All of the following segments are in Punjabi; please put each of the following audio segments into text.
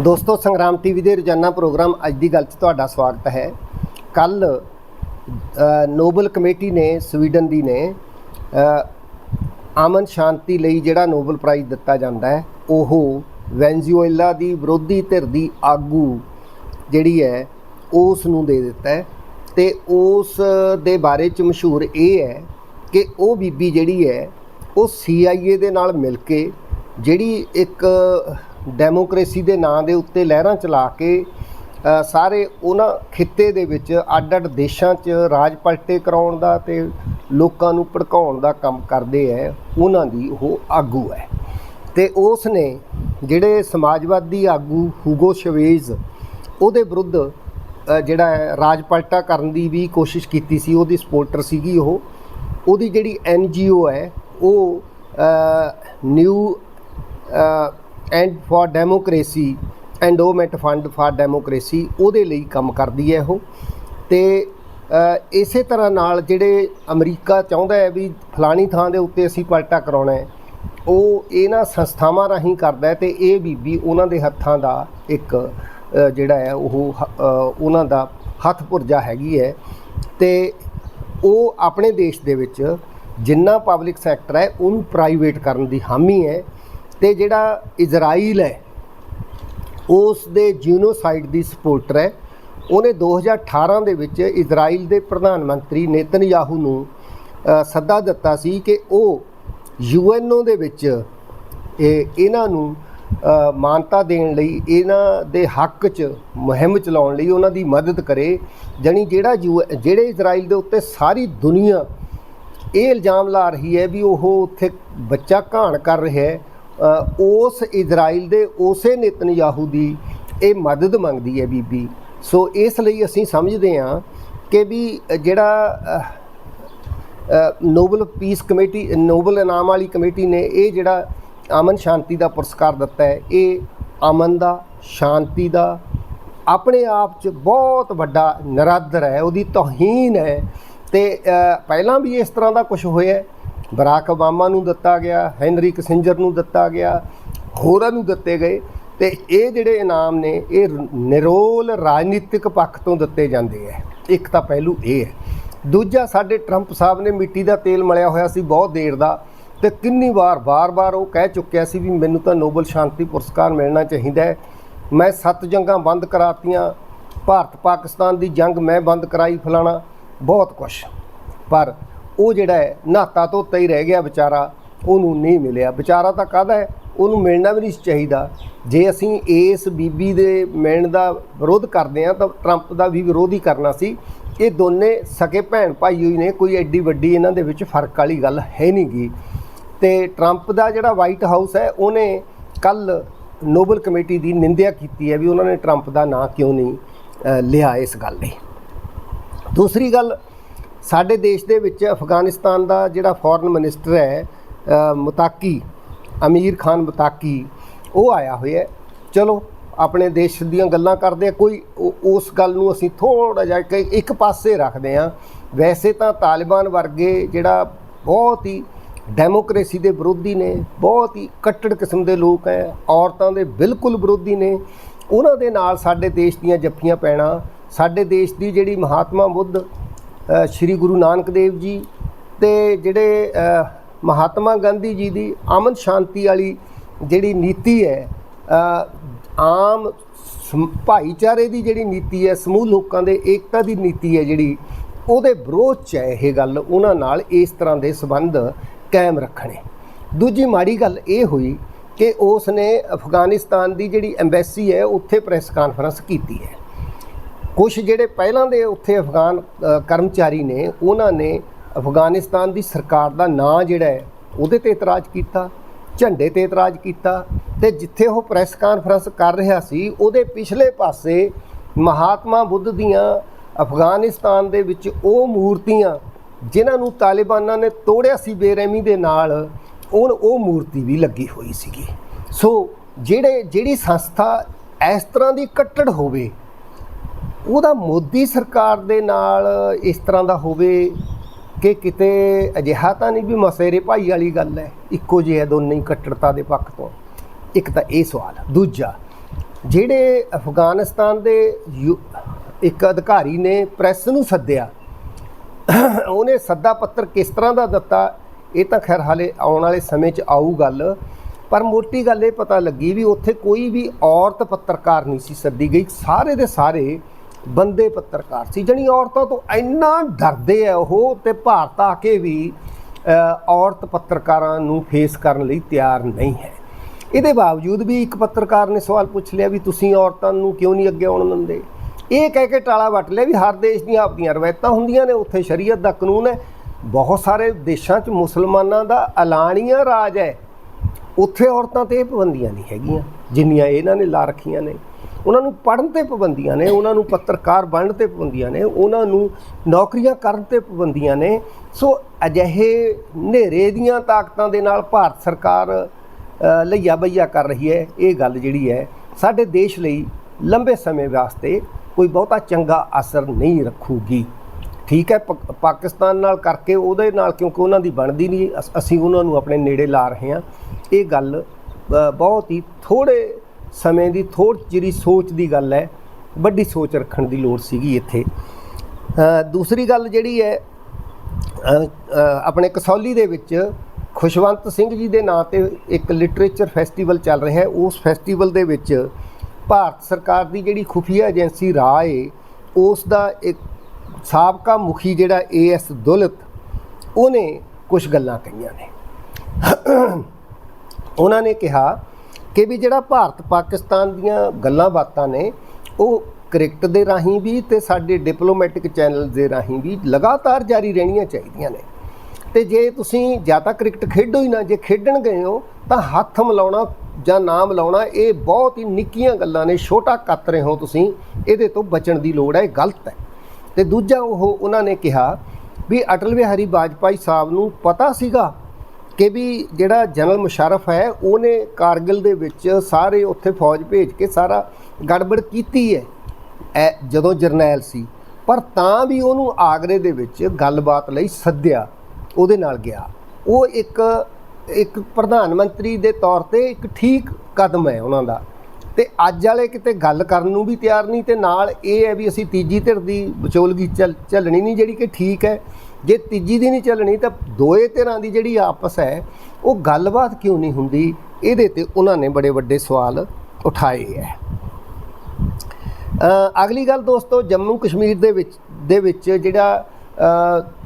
ਦੋਸਤੋ ਸੰਗਰਾਮ ਟੀਵੀ ਦੇ ਰੋਜ਼ਾਨਾ ਪ੍ਰੋਗਰਾਮ ਅੱਜ ਦੀ ਗੱਲ 'ਚ ਤੁਹਾਡਾ ਸਵਾਗਤ ਹੈ। ਕੱਲ ਨੋਬਲ ਕਮੇਟੀ ਨੇ ਸਵੀਡਨ ਦੀ ਨੇ ਅ, ਅਮਨ ਸ਼ਾਂਤੀ ਲਈ ਜਿਹੜਾ ਨੋਬਲ ਪ੍ਰਾਈਜ਼ ਦਿੱਤਾ ਜਾਂਦਾ ਹੈ ਉਹ ਵੈਨਜ਼ੂਏਲਾ ਦੀ ਵਿਰੋਧੀ ਧਿਰ ਦੀ ਆਗੂ ਜਿਹੜੀ ਹੈ ਉਸ ਨੂੰ ਦੇ ਦਿੱਤਾ ਹੈ ਤੇ ਉਸ ਦੇ ਬਾਰੇ ਚ ਮਸ਼ਹੂਰ ਇਹ ਹੈ ਕਿ ਉਹ ਬੀਬੀ ਜਿਹੜੀ ਹੈ ਉਹ CIA ਦੇ ਨਾਲ ਮਿਲ ਕੇ ਜਿਹੜੀ ਇੱਕ ਡੈਮੋਕ੍ਰੇਸੀ ਦੇ ਨਾਂ ਦੇ ਉੱਤੇ ਲਹਿਰਾਂ ਚਲਾ ਕੇ ਸਾਰੇ ਉਹਨਾਂ ਖਿੱਤੇ ਦੇ ਵਿੱਚ ਅੱਡ-ਅੱਡ ਦੇਸ਼ਾਂ 'ਚ ਰਾਜ ਪਲਟੇ ਕਰਾਉਣ ਦਾ ਤੇ ਲੋਕਾਂ ਨੂੰ ਭੜਕਾਉਣ ਦਾ ਕੰਮ ਕਰਦੇ ਹੈ ਉਹਨਾਂ ਦੀ ਉਹ ਆਗੂ ਹੈ ਤੇ ਉਸ ਨੇ ਜਿਹੜੇ ਸਮਾਜਵਾਦੀ ਆਗੂ ਹੂਗੋ ਸ਼ਵੇਜ਼, ਉਹਦੇ ਵਿਰੁੱਧ ਜਿਹੜਾ ਹੈ ਰਾਜ ਪਲਟਾ ਕਰਨ ਦੀ ਵੀ ਕੋਸ਼ਿਸ਼ ਕੀਤੀ ਸੀ, ਉਹਦੀ ਸਪੋਰਟਰ ਸੀਗੀ ਉਹ। ਉਹਦੀ ਜਿਹੜੀ ਐਨਜੀਓ ਹੈ ਉਹ new and for democracy, endowment fund for democracy, ਉਹਦੇ ਲਈ ਕੰਮ ਕਰਦੀ ਹੈ ਉਹ। ਤੇ ਇਸੇ ਤਰ੍ਹਾਂ ਨਾਲ ਜਿਹੜੇ ਅਮਰੀਕਾ ਚਾਹੁੰਦਾ ਹੈ ਵੀ ਫਲਾਣੀ ਥਾਂ ਦੇ ਉੱਤੇ ਅਸੀਂ ਪਲਟਾ ਕਰਾਉਣਾ ਹੈ, ਉਹ ਇਹਨਾਂ ਸੰਸਥਾਵਾਂ ਰਾਹੀਂ ਕਰਦਾ ਹੈ ਤੇ ਇਹ ਬੀਬੀ ਉਹਨਾਂ ਦੇ ਹੱਥਾਂ ਦਾ ਇੱਕ ਜਿਹੜਾ ਹੈ ਉਹ ਉਹਨਾਂ ਦਾ ਹੱਥ ਪੁਰਜਾ ਹੈਗੀ ਹੈ। ਤੇ ਉਹ ਆਪਣੇ ਦੇਸ਼ ਦੇ ਵਿੱਚ ਜਿੰਨਾ ਪਬਲਿਕ ਸੈਕਟਰ ਹੈ, ਉਹਨੂੰ ਪ੍ਰਾਈਵੇਟ ਕਰਨ ਦੀ ਹਾਮੀ ਹੈ। ਤੇ ਜਿਹੜਾ ਇਜ਼ਰਾਈਲ ਹੈ ਉਸ ਦੇ ਜੀਨੋਸਾਈਡ ਦੀ ਸਪੋਰਟਰ ਹੈ। ਉਹਨੇ 2018 ਦੇ ਵਿੱਚ ਇਜ਼ਰਾਈਲ ਦੇ ਪ੍ਰਧਾਨ ਮੰਤਰੀ ਨੇਤਨਯਾਹੂ ਨੂੰ ਸੱਦਾ ਦਿੱਤਾ ਸੀ ਕਿ ਉਹ ਯੂਐਨਓ ਦੇ ਵਿੱਚ, ਇਹ, ਇਹਨਾਂ ਨੂੰ ਮਾਨਤਾ ਦੇਣ ਲਈ, ਇਹਨਾਂ ਦੇ ਹੱਕ 'ਚ ਮੁਹਿੰਮ ਚਲਾਉਣ ਲਈ ਉਹਨਾਂ ਦੀ ਮਦਦ ਕਰੇ। ਜਾਣੀ ਜਿਹੜਾ ਯੂ, ਜਿਹੜੇ ਇਜ਼ਰਾਈਲ ਦੇ ਉੱਤੇ ਸਾਰੀ ਦੁਨੀਆ ਇਹ ਇਲਜ਼ਾਮ ਲਾ ਰਹੀ ਹੈ ਵੀ ਉਹ ਉੱਥੇ ਬੱਚਾ ਘਾਣ ਕਰ ਰਿਹਾ ਹੈ। ਉਸ ਇਜ਼ਰਾਈਲ ਦੇ ਉਸੇ ਨੇਤਨਯਾਹੂ ਦੀ ਇਹ ਮਦਦ ਮੰਗਦੀ ਹੈ ਬੀਬੀ। ਸੋ ਇਸ ਲਈ ਅਸੀਂ ਸਮਝਦੇ ਹਾਂ ਕਿ ਵੀ ਜਿਹੜਾ ਨੋਬਲ ਪੀਸ ਕਮੇਟੀ, ਨੋਬਲ ਇਨਾਮ ਵਾਲੀ ਕਮੇਟੀ ਨੇ ਇਹ ਜਿਹੜਾ ਅਮਨ ਸ਼ਾਂਤੀ ਦਾ ਪੁਰਸਕਾਰ ਦਿੱਤਾ ਹੈ, ਇਹ ਅਮਨ ਦਾ, ਸ਼ਾਂਤੀ ਦਾ, ਆਪਣੇ ਆਪ 'ਚ ਬਹੁਤ ਵੱਡਾ ਨਰਾਦਰ ਹੈ, ਉਹਦੀ ਤੋਹੀਨ ਹੈ। ਤੇ ਪਹਿਲਾਂ ਵੀ ਇਸ ਤਰ੍ਹਾਂ ਦਾ ਕੁਝ ਹੋਇਆ ਬਰਾਕ ਓਬਾਮਾ ਨੂੰ ਦਿੱਤਾ ਗਿਆ, ਹੈਨਰੀ ਕਿਸਿੰਜਰ ਨੂੰ ਦਿੱਤਾ ਗਿਆ, ਹੋਰਾਂ ਨੂੰ ਦਿੱਤੇ ਗਏ ਤੇ ਇਹ ਜਿਹੜੇ ਇਨਾਮ ਨੇ, ਇਹ ਨਿਰੋਲ ਰਾਜਨੀਤਿਕ ਪੱਖ ਤੋਂ ਦਿੱਤੇ ਜਾਂਦੇ ਹੈ ਇੱਕ ਤਾਂ ਪਹਿਲੂ ਇਹ ਹੈ। ਦੂਜਾ, ਸਾਡੇ ਟਰੰਪ ਸਾਹਿਬ ਨੇ ਮਿੱਟੀ ਦਾ ਤੇਲ ਮਲਿਆ ਹੋਇਆ ਸੀ ਬਹੁਤ ਦੇਰ ਦਾ ਤੇ ਕਿੰਨੀ ਵਾਰ ਬਾਰ-ਬਾਰ ਉਹ ਕਹਿ ਚੁੱਕਿਆ ਸੀ ਵੀ ਮੈਨੂੰ ਤਾਂ ਨੋਬਲ ਸ਼ਾਂਤੀ ਪੁਰਸਕਾਰ ਮਿਲਣਾ ਚਾਹੀਦਾ ਹੈ। ਮੈਂ ਸੱਤ ਜੰਗਾਂ ਬੰਦ ਕਰਾਤੀਆਂ ਭਾਰਤ ਪਾਕਿਸਤਾਨ ਦੀ ਜੰਗ ਮੈਂ ਬੰਦ ਕਰਾਈ ਫਲਾਣਾ, ਬਹੁਤ ਕੁਛ। ਪਰ ਉਹ ਜਿਹੜਾ ਹੈ ਨਾਤਾ ਧੋਤਾ ਹੀ ਰਹਿ ਗਿਆ ਵਿਚਾਰਾ, ਉਹਨੂੰ ਨਹੀਂ ਮਿਲਿਆ। ਵਿਚਾਰਾ ਤਾਂ ਕਾਹਦਾ ਹੈ? ਉਹਨੂੰ ਮਿਲਣਾ ਵੀ ਨਹੀਂ ਚਾਹੀਦਾ। ਜੇ ਅਸੀਂ ਇਸ ਬੀਬੀ ਦੇ ਮਿਲਣ ਦਾ ਵਿਰੋਧ ਕਰਦੇ ਹਾਂ, ਤਾਂ ਟਰੰਪ ਦਾ ਵੀ ਵਿਰੋਧ ਹੀ ਕਰਨਾ ਸੀ। ਇਹ ਦੋਨੇ ਸਕੇ ਭੈਣ ਭਾਈ ਹੋਈ ਨੇ, ਕੋਈ ਐਡੀ ਵੱਡੀ ਇਹਨਾਂ ਦੇ ਵਿੱਚ ਫ਼ਰਕ ਵਾਲੀ ਗੱਲ ਹੈ ਨਹੀਂ ਗੀ। ਤੇ ਟਰੰਪ ਦਾ ਜਿਹੜਾ ਵਾਈਟ ਹਾਊਸ ਹੈ, ਉਹਨੇ ਕੱਲ ਨੋਬਲ ਕਮੇਟੀ ਦੀ ਨਿੰਦਿਆ ਕੀਤੀ ਹੈ ਵੀ ਉਹਨਾਂ ਨੇ ਟਰੰਪ ਦਾ ਨਾਂ ਕਿਉਂ ਨਹੀਂ ਲਿਆ ਇਸ ਗੱਲ ਲਈ। ਦੂਸਰੀ ਗੱਲ ਸਾਡੇ ਦੇਸ਼ ਦੇ ਵਿੱਚ ਅਫਗਾਨਿਸਤਾਨ ਦਾ ਜਿਹੜਾ ਫੋਰਨ ਮਿਨਿਸਟਰ ਹੈ ਮੁਤਾਕੀ, ਅਮੀਰ ਖਾਨ ਮੁਤਾਕੀ, ਉਹ ਆਇਆ ਹੋਇਆ ਚਲੋ, ਆਪਣੇ ਦੇਸ਼ ਦੀਆਂ ਗੱਲਾਂ ਕਰਦੇ ਆ ਕੋਈ ਉਸ ਗੱਲ ਨੂੰ ਅਸੀਂ ਥੋੜਾ ਜਿਹਾ ਕਿ ਇੱਕ ਪਾਸੇ ਰੱਖਦੇ ਆ ਵੈਸੇ ਤਾਂ ਤਾਲਿਬਾਨ ਵਰਗੇ ਜਿਹੜਾ ਬਹੁਤ ਹੀ ਡੈਮੋਕ੍ਰੇਸੀ ਦੇ ਵਿਰੋਧੀ ਨੇ, ਬਹੁਤ ਹੀ ਕੱਟੜ ਕਿਸਮ ਦੇ ਲੋਕ ਹੈ, ਔਰਤਾਂ ਦੇ ਬਿਲਕੁਲ ਵਿਰੋਧੀ ਨੇ। ਉਹਨਾਂ ਦੇ ਨਾਲ ਸਾਡੇ ਦੇਸ਼ ਦੀਆਂ ਜੱਫੀਆਂ ਪੈਣਾ, ਸਾਡੇ ਦੇਸ਼ ਦੀ ਜਿਹੜੀ ਮਹਾਤਮਾ ਬੁੱਧ ਸ਼੍ਰੀ ਗੁਰੂ ਨਾਨਕ ਦੇਵ ਜੀ ਤੇ ਜਿਹੜੇ ਮਹਾਤਮਾ ਗਾਂਧੀ ਜੀ ਦੀ ਅਮਨ ਸ਼ਾਂਤੀ ਵਾਲੀ ਜਿਹੜੀ ਨੀਤੀ ਹੈ ਆਮ ਸਮ- ਭਾਈਚਾਰੇ ਦੀ ਜਿਹੜੀ ਨੀਤੀ ਹੈ, ਸਮੂਹ ਲੋਕਾਂ ਦੇ ਏਕਤਾ ਦੀ ਨੀਤੀ ਹੈ ਜਿਹੜੀ, ਉਹਦੇ ਵਿਰੋਧ ਚ ਹੈ ਇਹ ਗੱਲ, ਉਹਨਾਂ ਨਾਲ ਇਸ ਤਰ੍ਹਾਂ ਦੇ ਸਬੰਧ ਕਾਇਮ ਰੱਖਣੇ। ਦੂਜੀ ਮਾੜੀ ਗੱਲ ਇਹ ਹੋਈ ਕਿ ਉਸ ਨੇ ਅਫਗਾਨਿਸਤਾਨ ਦੀ ਜਿਹੜੀ ਐਮਬੈਸੀ ਹੈ, ਉੱਥੇ ਪ੍ਰੈਸ ਕਾਨਫਰੰਸ ਕੀਤੀ ਹੈ। ਕੁਝ ਜਿਹੜੇ ਪਹਿਲਾਂ ਦੇ ਉੱਥੇ ਅਫਗਾਨ ਕਰਮਚਾਰੀ ਨੇ, ਉਹਨਾਂ ਨੇ ਅਫਗਾਨਿਸਤਾਨ ਦੀ ਸਰਕਾਰ ਦਾ ਨਾਂ ਜਿਹੜਾ ਹੈ, ਉਹਦੇ ਤੇ ਇਤਰਾਜ਼ ਕੀਤਾ, ਝੰਡੇ ਤੇ ਇਤਰਾਜ਼ ਕੀਤਾ ਤੇ ਜਿੱਥੇ ਉਹ ਪ੍ਰੈਸ ਕਾਨਫਰੰਸ ਕਰ ਰਿਹਾ ਸੀ, ਉਹਦੇ ਪਿਛਲੇ ਪਾਸੇ ਮਹਾਤਮਾ ਬੁੱਧ ਦੀਆਂ ਅਫਗਾਨਿਸਤਾਨ ਦੇ ਵਿੱਚ ਉਹ ਮੂਰਤੀਆਂ ਜਿਨ੍ਹਾਂ ਨੂੰ ਤਾਲਿਬਾਨਾਂ ਨੇ ਤੋੜਿਆ ਸੀ ਬੇਰਹਿਮੀ ਦੇ ਨਾਲ ਉਹ ਉਹ ਮੂਰਤੀ ਵੀ ਲੱਗੀ ਹੋਈ ਸੀਗੀ। ਸੋ ਜਿਹੜੇ, ਜਿਹੜੀ ਸੰਸਥਾ ਇਸ ਤਰ੍ਹਾਂ ਦੀ ਕੱਟੜ ਹੋਵੇ ਉਹਦਾ ਮੋਦੀ ਸਰਕਾਰ ਦੇ ਨਾਲ ਇਸ ਤਰ੍ਹਾਂ ਦਾ ਹੋਵੇ ਕਿ ਕਿਤੇ ਅਜਿਹਾ ਤਾਂ ਨਹੀਂ ਵੀ ਮਸੇਰੇ ਭਾਈ ਵਾਲੀ ਗੱਲ ਹੈ, ਇੱਕੋ ਜਿਹੇ ਦੋਨੇ ਹੀ ਕੱਟੜਤਾ ਦੇ ਪੱਖ ਤੋਂ। ਇੱਕ ਤਾਂ ਇਹ ਸਵਾਲ ਦੂਜਾ, ਜਿਹੜੇ ਅਫਗਾਨਿਸਤਾਨ ਦੇ ਯੂ- ਇੱਕ ਅਧਿਕਾਰੀ ਨੇ ਪ੍ਰੈਸ ਨੂੰ ਸੱਦਿਆ, ਉਹਨੇ ਸੱਦਾ ਪੱਤਰ ਕਿਸ ਤਰ੍ਹਾਂ ਦਾ ਦਿੱਤਾ, ਇਹ ਤਾਂ ਖੈਰ ਹਾਲੇ ਆਉਣ ਵਾਲੇ ਸਮੇਂ 'ਚ ਆਊ ਗੱਲ, ਪਰ ਮੋਟੀ ਗੱਲ ਇਹ ਪਤਾ ਲੱਗੀ ਵੀ ਉੱਥੇ ਕੋਈ ਵੀ ਔਰਤ ਪੱਤਰਕਾਰ ਨਹੀਂ ਸੀ ਸੱਦੀ ਗਈ। ਸਾਰੇ ਦੇ ਸਾਰੇ ਬੰਦੇ ਪੱਤਰਕਾਰ ਸੀ, ਜਣੀ ਔਰਤਾਂ ਤੋਂ ਇੰਨਾ ਡਰਦੇ ਆ ਉਹ ਤੇ ਭਾਰਤ ਆ ਕੇ ਵੀ ਔਰਤ ਪੱਤਰਕਾਰਾਂ ਨੂੰ ਫੇਸ ਕਰਨ ਲਈ ਤਿਆਰ ਨਹੀਂ ਹੈ। ਇਹਦੇ ਬਾਵਜੂਦ ਵੀ ਇੱਕ ਪੱਤਰਕਾਰ ਨੇ ਸਵਾਲ ਪੁੱਛ ਲਿਆ ਵੀ ਤੁਸੀਂ ਔਰਤਾਂ ਨੂੰ ਕਿਉਂ ਨਹੀਂ ਅੱਗੇ ਆਉਣ ਦਿੰਦੇ? ਇਹ ਕਹਿ ਕੇ ਟਾਲਾ ਵੱਟ ਲਿਆ ਵੀ ਹਰ ਦੇਸ਼ ਦੀਆਂ ਆਪਣੀਆਂ ਰਵਾਇਤਾਂ ਹੁੰਦੀਆਂ ਨੇ, ਉੱਥੇ ਸ਼ਰੀਅਤ ਦਾ ਕਾਨੂੰਨ ਹੈ। ਬਹੁਤ ਸਾਰੇ ਦੇਸ਼ਾਂ 'ਚ ਮੁਸਲਮਾਨਾਂ ਦਾ ਐਲਾਨੀਆ ਰਾਜ ਹੈ। ਉੱਥੇ ਔਰਤਾਂ ਤੇ ਇਹ ਪਾਬੰਦੀਆਂ ਨਹੀਂ ਹੈਗੀਆਂ, ਜਿੰਨੀਆਂ ਇਹਨਾਂ ਨੇ ਲਾ ਰੱਖੀਆਂ ਨੇ। ਉਹਨਾਂ ਨੂੰ ਪੜ੍ਹਨ ਤੇ ਪਾਬੰਦੀਆਂ ਨੇ ਉਹਨਾਂ ਨੂੰ ਪੱਤਰਕਾਰ ਬਣਨ ਤੇ ਪਾਬੰਦੀਆਂ ਨੇ ਉਹਨਾਂ ਨੂੰ ਨੌਕਰੀਆਂ ਕਰਨ ਤੇ ਪਾਬੰਦੀਆਂ ਨੇ। ਸੋ ਅਜਿਹੇ ਹਨੇਰੇ ਦੀਆਂ ਤਾਕਤਾਂ ਦੇ ਨਾਲ ਭਾਰਤ ਸਰਕਾਰ ਅ, ਲਈਆ ਬਈਆ ਕਰ ਰਹੀ ਹੈ ਇਹ ਗੱਲ ਜਿਹੜੀ ਹੈ ਸਾਡੇ ਦੇਸ਼ ਲਈ ਲੰਬੇ ਸਮੇਂ ਵਾਸਤੇ ਕੋਈ ਬਹੁਤਾ ਚੰਗਾ ਅਸਰ ਨਹੀਂ ਰੱਖੂਗੀ। ਠੀਕ ਹੈ ਪਾਕ- ਪਾਕਿਸਤਾਨ ਨਾਲ ਕਰਕੇ ਉਹਦੇ ਨਾਲ ਕਿਉਂਕਿ ਉਹਨਾਂ ਦੀ ਬਣਦੀ ਨਹੀਂ ਅਸ- ਅਸੀਂ ਉਹਨਾਂ ਨੂੰ ਆਪਣੇ ਨੇੜੇ ਲਾ ਰਹੇ ਹਾਂ। ਇਹ ਗੱਲ ਬਹੁਤ ਹੀ ਥੋੜੇ ਸਮੇਂ ਦੀ ਥੋੜ੍ਹੀ ਜਿਹੀ ਸੋਚ ਦੀ ਗੱਲ ਹੈ, ਵੱਡੀ ਸੋਚ ਰੱਖਣ ਦੀ ਲੋੜ ਸੀਗੀ ਇੱਥੇ। ਦੂਸਰੀ ਗੱਲ ਜਿਹੜੀ ਹੈ ਆਪਣੇ ਕਸੌਲੀ ਦੇ ਵਿੱਚ ਖੁਸ਼ਵੰਤ ਸਿੰਘ ਜੀ ਦੇ ਨਾਂ ਤੇ ਇੱਕ ਲਿਟਰੇਚਰ ਫੈਸਟੀਵਲ ਚੱਲ ਰਿਹਾ ਹੈ। ਉਸ ਫੈਸਟੀਵਲ ਦੇ ਵਿੱਚ ਭਾਰਤ ਸਰਕਾਰ ਦੀ ਜਿਹੜੀ ਖੁਫੀਆ ਏਜੰਸੀ ਰਾਅ ਏ, ਉਸ ਦਾ ਇੱਕ ਸਾਬਕਾ ਮੁਖੀ ਜਿਹੜਾ ਏਐਸ ਦੁਲਤ, ਉਹਨੇ ਕੁਝ ਗੱਲਾਂ ਕਹੀਆਂ ਨੇ। ਉਹਨਾਂ ਨੇ ਕਿਹਾ ਕਿ ਵੀ ਜਿਹੜਾ ਭਾਰਤ ਪਾਕਿਸਤਾਨ ਦੀਆਂ ਗੱਲਾਂ ਬਾਤਾਂ ਨੇ, ਉਹ ਕ੍ਰਿਕਟ ਦੇ ਰਾਹੀਂ ਵੀ ਤੇ ਸਾਡੇ ਡਿਪਲੋਮੈਟਿਕ ਚੈਨਲ ਦੇ ਰਾਹੀਂ ਵੀ ਲਗਾਤਾਰ ਜਾਰੀ ਰਹਿਣੀਆਂ ਚਾਹੀਦੀਆਂ ਨੇ। ਤੇ ਜੇ ਤੁਸੀਂ ਜਾਂ ਤਾਂ ਕ੍ਰਿਕਟ ਖੇਡੋ ਹੀ ਨਾ, ਜੇ ਖੇਡਣ ਗਏ ਹੋ, ਤਾਂ ਹੱਥ ਮਿਲਾਉਣਾ ਜਾਂ ਨਾ ਮਿਲਾਉਣਾ ਇਹ ਬਹੁਤ ਹੀ ਨਿੱਕੀਆਂ ਗੱਲਾਂ ਨੇ, ਛੋਟਾ ਕੱਤ ਰਹੇ ਹੋ ਤੁਸੀਂ, ਇਹਦੇ ਤੋਂ ਬਚਣ ਦੀ ਲੋੜ ਹੈ, ਇਹ ਗਲਤ ਹੈ। ਤੇ ਦੂਜਾ ਉਹ, ਉਹਨਾਂ ਨੇ ਕਿਹਾ ਵੀ ਅਟਲ ਬਿਹਾਰੀ ਵਾਜਪਾਈ ਸਾਹਿਬ ਨੂੰ ਪਤਾ ਸੀਗਾ ਕਿ ਵੀ ਜਿਹੜਾ ਜਨਰਲ ਮੁਸ਼ਰਫ ਹੈ, ਉਹਨੇ ਕਾਰਗਿਲ ਦੇ ਵਿੱਚ ਸਾਰੇ ਉੱਥੇ ਫੌਜ ਭੇਜ ਕੇ ਸਾਰਾ ਗੜਬੜ ਕੀਤੀ ਹੈ, ਐ ਜਦੋਂ ਜਰਨੈਲ ਸੀ। ਪਰ ਤਾਂ ਵੀ ਉਹਨੂੰ ਆਗਰੇ ਦੇ ਵਿੱਚ ਗੱਲਬਾਤ ਲਈ ਸੱਦਿਆ, ਉਹਦੇ ਨਾਲ ਗਿਆ। ਉਹ ਇੱਕ ਇੱਕ ਪ੍ਰਧਾਨ ਮੰਤਰੀ ਦੇ ਤੌਰ ਤੇ ਇੱਕ ਠੀਕ ਕਦਮ ਹੈ ਉਹਨਾਂ ਦਾ। ਤੇ ਅੱਜ ਵਾਲੇ ਕਿਤੇ ਗੱਲ ਕਰਨ ਨੂੰ ਵੀ ਤਿਆਰ ਨਹੀਂ, ਤੇ ਨਾਲ ਇਹ ਹੈ ਵੀ ਅਸੀਂ ਤੀਜੀ ਧਿਰ ਦੀ ਵਿਚੋਲਗੀ ਚੱਲ ਚੱਲਣੀ ਨਹੀਂ, ਜਿਹੜੀ ਕਿ ਠੀਕ ਹੈ। ਜੇ ਤੀਜੀ ਦੀ ਨਹੀਂ ਚੱਲਣੀ ਤਾਂ ਦੋਏ ਧਿਰਾਂ ਦੀ ਜਿਹੜੀ ਆਪਸ ਹੈ, ਉਹ ਗੱਲਬਾਤ ਕਿਉਂ ਨਹੀਂ ਹੁੰਦੀ? ਇਹਦੇ ਤੇ ਉਹਨਾਂ ਨੇ ਬੜੇ ਵੱਡੇ ਸਵਾਲ ਉਠਾਏ ਹੈ। ਅਗਲੀ ਗੱਲ ਦੋਸਤੋ, ਜੰਮੂ ਕਸ਼ਮੀਰ ਦੇ ਵਿੱਚ ਦੇ ਵਿੱਚ ਜਿਹੜਾ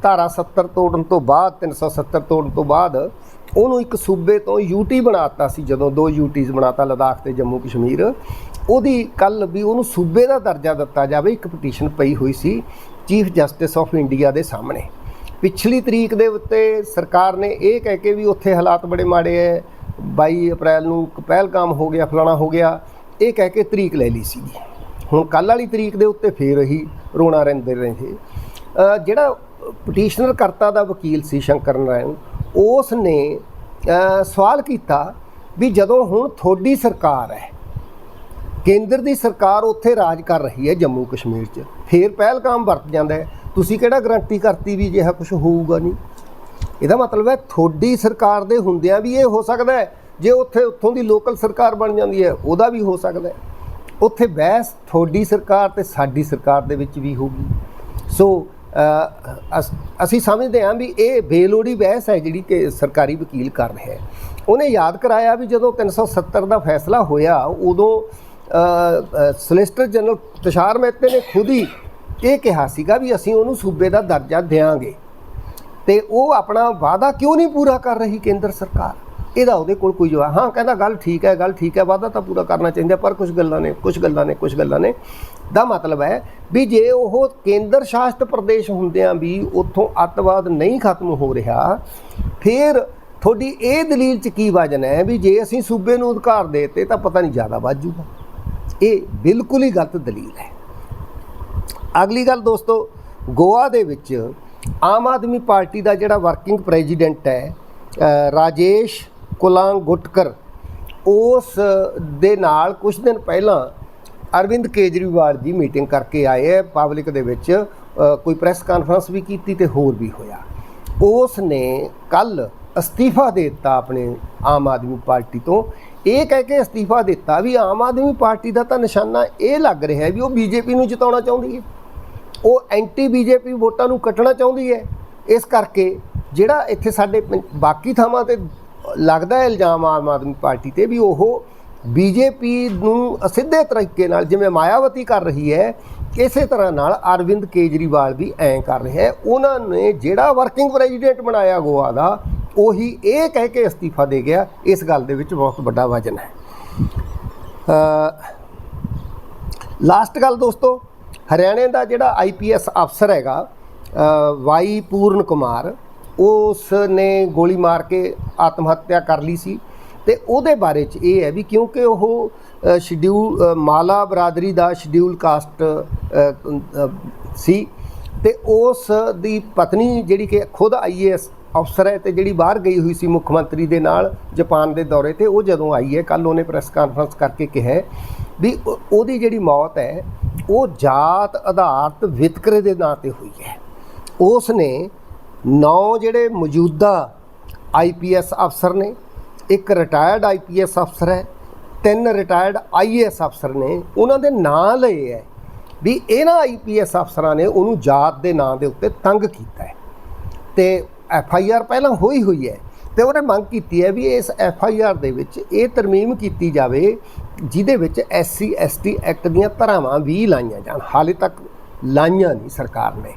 ਧਾਰਾ 70 ਤੋੜਨ ਤੋਂ ਬਾਅਦ 370 ਤੋੜਨ ਤੋਂ ਬਾਅਦ ਉਹਨੂੰ ਇੱਕ ਸੂਬੇ ਤੋਂ ਯੂਟੀ ਬਣਾਤਾ ਸੀ, ਜਦੋਂ ਦੋ ਯੂਟੀਜ਼ ਬਣਾਤਾ ਲਦਾਖ ਤੇ ਜੰਮੂ ਕਸ਼ਮੀਰ, ਉਹਦੀ ਕੱਲ ਵੀ ਉਹਨੂੰ ਸੂਬੇ ਦਾ ਦਰਜਾ ਦਿੱਤਾ ਜਾਵੇ, ਇੱਕ ਪਟੀਸ਼ਨ ਪਈ ਹੋਈ ਸੀ, ਚੀਫ ਜਸਟਿਸ ਆਫ ਇੰਡੀਆ ਦੇ ਸਾਹਮਣੇ। ਪਿਛਲੀ ਤਰੀਕ ਦੇ ਉੱਤੇ ਸਰਕਾਰ ਨੇ ਇਹ ਕਹਿ ਕੇ ਵੀ ਉੱਥੇ ਹਾਲਾਤ ਬੜੇ ਮਾੜੇ ਐ। 22 ਅਪ੍ਰੈਲ ਨੂੰ ਇੱਕ ਪਹਿਲਗਾਮ ਹੋ ਗਿਆ, ਫਲਾਣਾ ਹੋ ਗਿਆ। ਇਹ ਕਹਿ ਕੇ ਤਰੀਕ ਲੈ ਲਈ ਸੀਗੀ। ਹੁਣ ਕੱਲ ਵਾਲੀ ਤਰੀਕ ਦੇ ਉੱਤੇ ਫੇਰ ਹੀ ਰੋਣਾ ਰਹਿੰਦੇ ਰਹੇ। ਜਿਹੜਾ ਪਟੀਸ਼ਨਰ ਕਰਤਾ ਦਾ ਵਕੀਲ ਸੀ ਸ਼ੰਕਰ ਨਾਰਾਇਣ ਉਸ ਨੇ ਸਵਾਲ ਕੀਤਾ ਵੀ ਜਦੋਂ ਹੁਣ ਤੁਹਾਡੀ ਸਰਕਾਰ ਹੈ ਕੇਂਦਰ ਦੀ ਸਰਕਾਰ ਉੱਥੇ ਰਾਜ ਕਰ ਰਹੀ ਹੈ ਜੰਮੂ ਕਸ਼ਮੀਰ 'ਚ, ਫੇਰ ਪਹਿਲਕਾਮ ਵਰਤ ਜਾਂਦਾ ਹੈ ਤੁਸੀਂ ਕਿਹੜਾ ਗਰੰਟੀ ਕਰਤੀ ਵੀ ਜਿਹਾ ਕੁਝ ਹੋਊਗਾ ਨਹੀਂ? ਇਹਦਾ ਮਤਲਬ ਹੈ ਤੁਹਾਡੀ ਸਰਕਾਰ ਦੇ ਹੁੰਦਿਆਂ ਵੀ ਇਹ ਹੋ ਸਕਦਾ ਹੈ, ਜੇ ਉੱਥੇ ਉੱਥੋਂ ਦੀ ਲੋਕਲ ਸਰਕਾਰ ਬਣ ਜਾਂਦੀ ਹੈ, ਉਹਦਾ ਵੀ ਹੋ ਸਕਦਾ ਹੈ। ਉੱਥੇ ਬਹਿਸ ਤੁਹਾਡੀ ਸਰਕਾਰ ਤੇ ਸਾਡੀ ਸਰਕਾਰ ਦੇ ਵਿੱਚ ਵੀ ਹੋਊਗੀ। ਸੋ ਅਸ- ਅਸੀਂ ਸਮਝਦੇ ਹਾਂ ਵੀ ਇਹ ਬੇਲੋੜੀ ਬਹਿਸ ਹੈ ਜਿਹੜੀ ਕਿ ਸਰਕਾਰੀ ਵਕੀਲ ਕਰ ਰਿਹਾ ਹੈ। ਉਹਨੇ ਯਾਦ ਕਰਾਇਆ ਵੀ ਜਦੋਂ 370 ਦਾ ਫੈਸਲਾ ਹੋਇਆ, ਉਦੋਂ ਸੋਲਿਸਿਟਰ ਜਨਰਲ ਤੁਸ਼ਾਰ ਮਹਿਤੇ ਨੇ ਖੁਦ ਹੀ ਇਹ ਕਿਹਾ ਸੀਗਾ ਵੀ ਅਸੀਂ ਉਹਨੂੰ ਸੂਬੇ ਦਾ ਦਰਜਾ ਦੇਵਾਂਗੇ ਤੇ ਉਹ ਆਪਣਾ ਵਾਅਦਾ ਕਿਉਂ ਨਹੀਂ ਪੂਰਾ ਕਰ ਰਹੀ ਕੇਂਦਰ ਸਰਕਾਰ? ਇਹਦਾ ਉਹਦੇ ਕੋਲ ਕੋਈ ਜਵਾਬ ਹਾਂ, ਕਹਿੰਦਾ ਗੱਲ ਠੀਕ ਹੈ, ਗੱਲ ਠੀਕ ਹੈ, ਵਾਅਦਾ ਤਾਂ ਪੂਰਾ ਕਰਨਾ ਚਾਹੀਦਾ, ਪਰ ਕੁਝ ਗੱਲਾਂ ਨੇ ਕੁਝ ਗੱਲਾਂ ਨੇ ਕੁਝ ਗੱਲਾਂ ਨੇ। ਦਾ ਮਤਲਬ ਹੈ ਵੀ ਜੇ ਉਹ ਕੇਂਦਰ ਸ਼ਾਸਿਤ ਪ੍ਰਦੇਸ਼ ਹੁੰਦਿਆਂ ਵੀ ਉੱਥੋਂ ਅੱਤਵਾਦ ਨਹੀਂ ਖਤਮ ਹੋ ਰਿਹਾ, ਫਿਰ ਤੁਹਾਡੀ ਇਹ ਦਲੀਲ ਚ ਕੀ ਵਜਨ ਹੈ ਵੀ ਜੇ ਅਸੀਂ ਸੂਬੇ ਨੂੰ ਅਧਿਕਾਰ ਦੇਤੇ ਤਾਂ ਪਤਾ ਨਹੀਂ ਜ਼ਿਆਦਾ ਵੱਧ ਜੂਗਾ। ਇਹ ਬਿਲਕੁਲ ਹੀ ਗਲਤ ਦਲੀਲ ਹੈ। ਅਗਲੀ ਗੱਲ ਦੋਸਤੋ, ਗੋਆ ਦੇ ਵਿੱਚ ਆਮ ਆਦਮੀ ਪਾਰਟੀ ਦਾ ਜਿਹੜਾ ਵਰਕਿੰਗ ਪ੍ਰੈਜ਼ੀਡੈਂਟ ਹੈ ਰਾਜੇਸ਼ ਕੁਲਾਂਗ ਗੁਟਕਰ ਉਸ ਦੇ ਨਾਲ ਕੁਝ ਦਿਨ ਪਹਿਲਾਂ ਅਰਵਿੰਦ ਕੇਜਰੀਵਾਲ ਦੀ ਮੀਟਿੰਗ ਕਰਕੇ ਆਏ ਹੈ, ਪਬਲਿਕ ਦੇ ਵਿੱਚ ਕੋਈ ਪ੍ਰੈਸ ਕਾਨਫਰੰਸ ਵੀ ਕੀਤੀ ਤੇ ਹੋਰ ਵੀ ਹੋਇਆ। ਉਸ ਨੇ ਕੱਲ ਅਸਤੀਫਾ ਦੇ ਦਿੱਤਾ ਆਪਣੇ ਆਮ ਆਦਮੀ ਪਾਰਟੀ ਤੋਂ। ਇਹ ਕਹਿ ਕੇ ਅਸਤੀਫਾ ਦਿੱਤਾ ਵੀ ਆਮ ਆਦਮੀ ਪਾਰਟੀ ਦਾ ਤਾਂ ਨਿਸ਼ਾਨਾ ਇਹ ਲੱਗ ਰਿਹਾ ਵੀ ਉਹ ਬੀਜੇਪੀ ਨੂੰ ਜਿਤਾਉਣਾ ਚਾਹੁੰਦੀ ਹੈ। ਉਹ ਐਂਟੀ ਬੀਜੇਪੀ ਵੋਟਾਂ ਨੂੰ ਕੱਟਣਾ ਚਾਹੁੰਦੀ ਹੈ। ਇਸ ਕਰਕੇ ਜਿਹੜਾ ਇੱਥੇ ਸਾਡੇ ਪੰ- ਬਾਕੀ ਥਾਵਾਂ ਤੇ ਲੱਗਦਾ ਹੈ ਇਲਜ਼ਾਮ ਆਮ ਆਦਮੀ ਪਾਰਟੀ ਤੇ ਵੀ ਉਹ ਬੀਜੇਪੀ ਨੂੰ ਅਸਿੱਧੇ ਤਰੀਕੇ ਨਾਲ ਜਿਵੇਂ ਮਾਇਆਵਤੀ ਕਰ ਰਹੀ ਹੈ, ਇਸੇ ਤਰ੍ਹਾਂ ਨਾਲ ਅਰਵਿੰਦ ਕੇਜਰੀਵਾਲ ਵੀ ਐਂ ਕਰ ਰਿਹਾ ਹੈ। ਉਹਨਾਂ ਨੇ ਜਿਹੜਾ ਵਰਕਿੰਗ ਪ੍ਰੈਜ਼ੀਡੈਂਟ ਬਣਾਇਆ ਗੋਆ ਦਾ, ਉਹੀ ਇਹ ਕਹਿ ਕੇ ਅਸਤੀਫਾ ਦੇ ਗਿਆ। ਇਸ ਗੱਲ ਦੇ ਵਿੱਚ ਬਹੁਤ ਵੱਡਾ ਵਜਨ ਹੈ। ਲਾਸਟ ਗੱਲ ਦੋਸਤੋ ਹਰਿਆਣੇ ਦਾ ਜਿਹੜਾ ਆਈਪੀਐਸ ਅਫਸਰ ਹੈਗਾ ਵਾਈ ਪੂਰਨ ਕੁਮਾਰ, ਉਸ ਨੇ ਗੋਲੀ ਮਾਰ ਕੇ ਆਤਮ ਹੱਤਿਆ ਕਰ ਲਈ ਸੀ ਤੇ ਉਹਦੇ ਬਾਰੇ ਚ ਇਹ ਹੈ ਵੀ ਕਿਉਂਕਿ ਉਹ ਸ਼ਡਿਊਲ ਮਾਲਾ ਬਰਾਦਰੀ ਦਾ ਸ਼ਡਿਊਲ ਕਾਸਟ ਸੀ ਤੇ ਉਸ ਦੀ ਪਤਨੀ ਜਿਹੜੀ ਕਿ ਖੁਦ ਆਈਏਐਸ ਅਫਸਰ ਹੈ ਤੇ ਜਿਹੜੀ ਬਾਹਰ ਗਈ ਹੋਈ ਸੀ ਮੁੱਖ ਮੰਤਰੀ ਦੇ ਨਾਲ ਜਾਪਾਨ ਦੇ ਦੌਰੇ ਤੇ ਉਹ ਜਦੋਂ ਆਈ ਹੈ ਕੱਲ ਉਹਨੇ ਪ੍ਰੈਸ ਕਾਨਫਰੰਸ ਕਰਕੇ ਕਿਹਾ ਵੀ ਉਹਦੀ ਜਿਹੜੀ ਮੌਤ ਹੈ, ਉਹ ਜਾਤ ਆਧਾਰਿਤ ਵਿਤਕਰੇ ਦੇ ਨਾਂ ਤੇ ਹੋਈ ਹੈ। ਉਸ ਨੇ ਨੌ ਜਿਹੜੇ ਮੌਜੂਦਾ ਆਈਪੀਐਸ ਅਫਸਰ ਨੇ, ਇੱਕ ਰਿਟਾਇਰਡ ਆਈਪੀਐਸ ਅਫਸਰ ਹੈ, ਤਿੰਨ ਰਿਟਾਇਰਡ ਆਈਏਐਸ ਅਫਸਰ ਨੇ, ਉਹਨਾਂ ਦੇ ਨਾਂ ਲਏ ਹੈ ਵੀ ਇਹਨਾਂ ਆਈਪੀਐਸ ਅਫਸਰਾਂ ਨੇ ਉਹਨੂੰ ਜਾਤ ਦੇ ਨਾਂ ਦੇ ਉੱਤੇ ਤੰਗ ਕੀਤਾ ਹੈ। ਤੇ ਐਫ ਆਈ ਆਰ ਪਹਿਲਾਂ ਹੋਈ ਹੋਈ ਹੈ ਤੇ ਉਹਨੇ ਮੰਗ ਕੀਤੀ ਹੈ ਵੀ ਇਸ ਐਫ ਆਈ ਆਰ ਦੇ ਵਿੱਚ ਇਹ ਤਰਮੀਮ ਕੀਤੀ ਜਾਵੇ ਜਿਹਦੇ ਵਿੱਚ S C S T act ਦੀਆਂ ਧਾਰਾਵਾਂ ਵੀ ਲਾਈਆਂ ਜਾਣ। ਹਾਲੇ ਤੱਕ ਲਾਈਆਂ ਨਹੀਂ ਸਰਕਾਰ ਨੇ।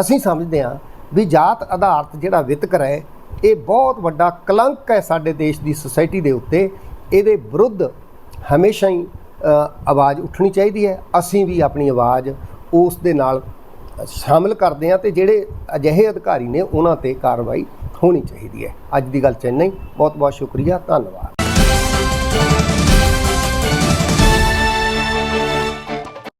ਅਸੀਂ ਸਮਝਦੇ ਹਾਂ ਵੀ ਜਾਤ ਆਧਾਰਿਤ ਜਿਹੜਾ ਵਿਤਕਰਾ ਹੈ, ਇਹ ਬਹੁਤ ਵੱਡਾ ਕਲੰਕ ਹੈ ਸਾਡੇ ਦੇਸ਼ ਦੀ ਸੁਸਾਇਟੀ ਦੇ ਉੱਤੇ। ਇਹਦੇ ਵਿਰੁੱਧ ਹਮੇਸ਼ਾ ਹੀ ਆਵਾਜ਼ ਉੱਠਣੀ ਚਾਹੀਦੀ ਹੈ। ਅਸੀਂ ਵੀ ਆਪਣੀ ਆਵਾਜ਼ ਉਸ ਦੇ ਨਾਲ ਸ਼ਾਮਲ ਕਰਦੇ ਹਾਂ ਤੇ ਜਿਹੜੇ ਅਜਿਹੇ ਅਧਿਕਾਰੀ ਨੇ, ਉਹਨਾਂ ਤੇ ਕਾਰਵਾਈ ਹੋਣੀ ਚਾਹੀਦੀ ਹੈ। ਅੱਜ ਦੀ ਗੱਲ ਚੈਨਈ ਬਹੁਤ ਬਹੁਤ ਸ਼ੁਕਰੀਆ। ਧੰਨਵਾਦ।